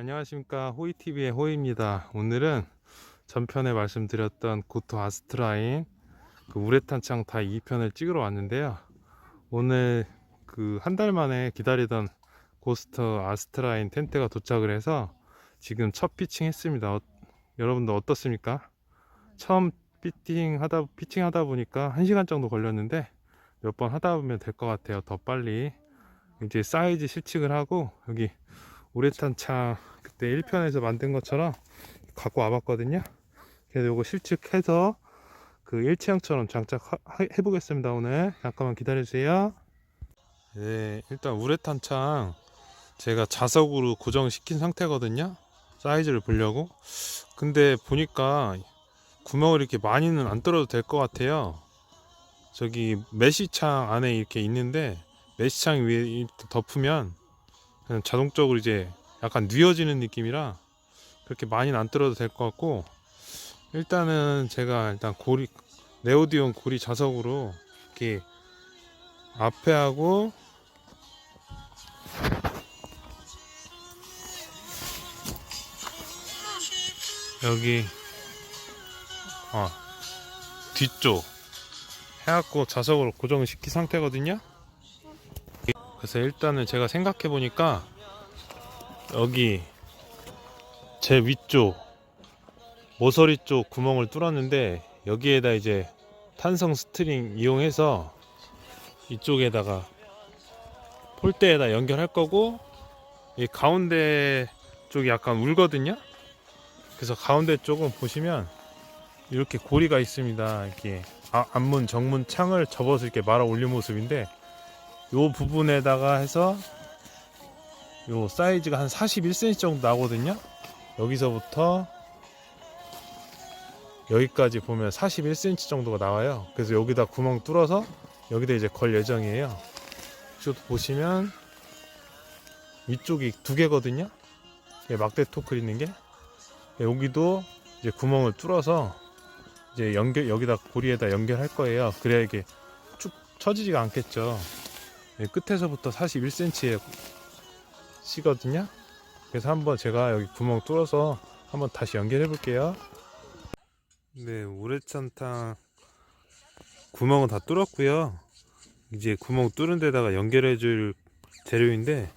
안녕하십니까. 호이TV의 호이입니다. 오늘은 전편에 말씀드렸던 고토 아스트라인 그 우레탄 창타 2편을 찍으러 왔는데요. 오늘 그 한 달 만에 기다리던 고스트 아스트라인 텐트가 도착을 해서 지금 첫 피칭 했습니다. 어, 여러분들 어떻습니까? 처음 피팅 하다, 피칭 하다 보니까 1시간 정도 걸렸는데 몇 번 하다 보면 될 것 같아요. 더 빨리. 이제 사이즈 실측을 하고 여기 우레탄 창 그때 1편에서 만든 것처럼 갖고 와봤거든요. 그래서 요거 실측해서 그 일체형처럼 장착해 보겠습니다. 오늘 잠깐만 기다려주세요. 네, 일단 우레탄 창 제가 자석으로 고정시킨 상태거든요. 사이즈를 보려고. 근데 보니까 구멍을 이렇게 많이는 안 뚫어도 될 것 같아요. 저기 메시창 안에 이렇게 있는데 메시창 위에 덮으면 그냥 자동적으로 이제 약간 뉘어지는 느낌이라 그렇게 많이는 안 뚫어도 될 것 같고 일단은 제가 일단 고리 네오디온 고리 자석으로 이렇게 앞에 하고 여기 어 뒤쪽 해갖고 자석으로 고정을 시킨 상태거든요 그래서 일단은 제가 생각해 보니까 여기 제 위쪽 모서리 쪽 구멍을 뚫었는데 여기에다 이제 탄성 스트링 이용해서 이쪽에다가 폴대에다 연결할 거고 이 가운데 쪽이 약간 울거든요? 그래서 가운데 쪽은 보시면 이렇게 고리가 있습니다. 이렇게 아, 앞문 정문 창을 접어서 이렇게 말아 올린 모습인데 요 부분에다가 해서 요 사이즈가 한 41cm 정도 나거든요. 여기서부터 여기까지 보면 41cm 정도가 나와요. 그래서 여기다 구멍 뚫어서 여기다 이제 걸 예정이에요. 이쪽도 보시면 위쪽이 두 개거든요. 예, 막대 토크 있는 게. 예, 여기도 이제 구멍을 뚫어서 이제 연결 여기다 고리에다 연결할 거예요. 그래야 이게 쭉 처지지가 않겠죠. 예, 끝에서부터 41cm에 시거든요. 그래서 한번 제가 여기 구멍 뚫어서 한번 다시 연결해 볼게요. 네 우레찬탕 구멍은 다 뚫었고요. 이제 구멍 뚫은 데다가 연결해 줄 재료인데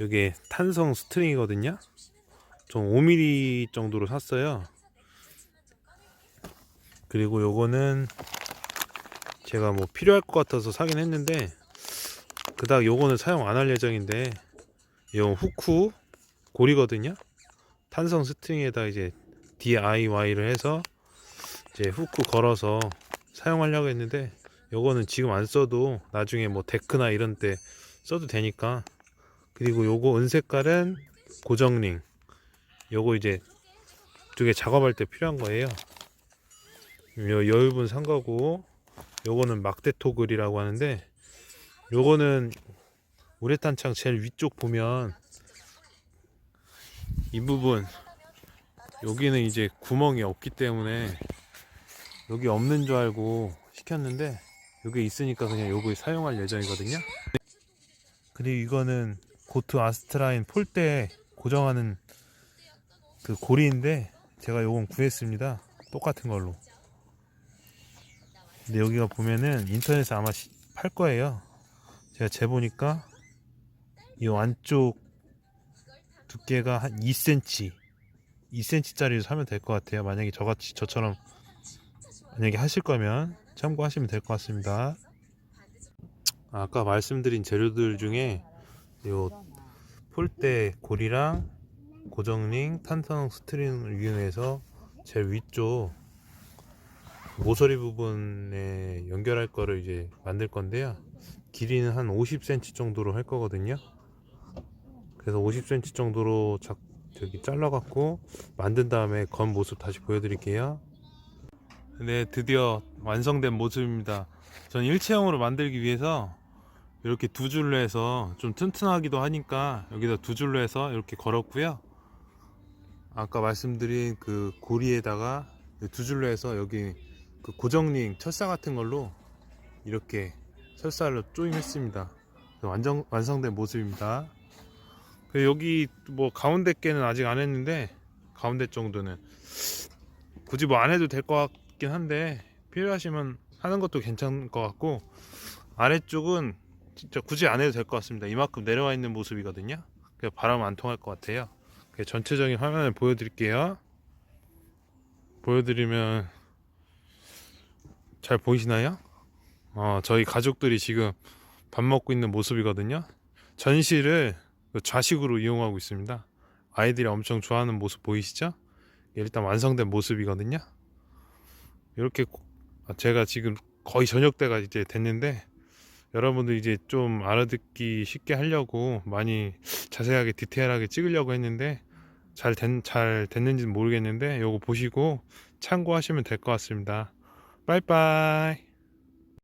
이게 탄성 스트링이거든요. 좀 5mm 정도로 샀어요. 그리고 요거는 제가 뭐 필요할 것 같아서 사긴 했는데 그닥 요거는 사용 안 할 예정인데 요 후쿠 고리거든요. 탄성 스트링에다 이제 DIY를 해서 이제 후쿠 걸어서 사용하려고 했는데 요거는 지금 안 써도 나중에 뭐 데크나 이런 때 써도 되니까. 그리고 요거 은색깔은 고정링. 요거 이제 두 개 작업할 때 필요한 거예요. 요 여유분 산 거고 요거는 막대 토글이라고 하는데 요거는 우레탄 창 제일 위쪽 보면 이 부분 여기는 이제 구멍이 없기 때문에 여기 없는 줄 알고 시켰는데 여기 있으니까 그냥 요거 사용할 예정이거든요. 그리고 이거는 고트 아스트라인 폴대 고정하는 그 고리인데 제가 요건 구했습니다. 똑같은 걸로. 근데 여기가 보면은 인터넷에 아마 시- 팔 거예요 제가 재보니까 이 안쪽 두께가 한 2cm 2cm짜리를 사면 될 것 같아요. 만약에 저같이 저처럼 만약에 하실 거면 참고하시면 될 것 같습니다. 아까 말씀드린 재료들 중에 요 폴대 고리랑 고정링 탄성 스트링을 이용해서 제일 위쪽 모서리 부분에 연결할 거를 이제 만들 건데요 길이는 한 50cm 정도로 할 거거든요. 그래서 50cm 정도로 작, 저기 잘라갖고 만든 다음에 건 모습 다시 보여드릴게요. 네 드디어 완성된 모습입니다. 전 일체형으로 만들기 위해서 이렇게 두 줄로 해서 좀 튼튼하기도 하니까 여기다 두 줄로 해서 이렇게 걸었고요. 아까 말씀드린 그 고리에다가 두 줄로 해서 여기 그 고정링 철사 같은 걸로 이렇게 철사를 조임했습니다 완전 완성된 모습입니다 그 여기 뭐 가운데 깨는 아직 안 했는데 가운데 정도는 굳이 뭐 안 해도 될 것 같긴 한데 필요하시면 하는 것도 괜찮을 것 같고 아래쪽은 진짜 굳이 안 해도 될 것 같습니다. 이만큼 내려와 있는 모습이거든요. 그래서 바람 안 통할 것 같아요. 그 전체적인 화면을 보여드릴게요. 보여드리면 잘 보이시나요? 어, 저희 가족들이 지금 밥 먹고 있는 모습이거든요. 전시를 그 좌식으로 이용하고 있습니다. 아이들이 엄청 좋아하는 모습 보이시죠? 일단 완성된 모습이거든요. 이렇게 고- 아, 제가 지금 거의 저녁 때가 이제 됐는데 여러분들 이제 좀 알아듣기 쉽게 하려고 많이 자세하게 디테일하게 찍으려고 했는데 잘, 된, 잘 됐는지는 모르겠는데 요거 보시고 참고하시면 될 것 같습니다. 빠이빠이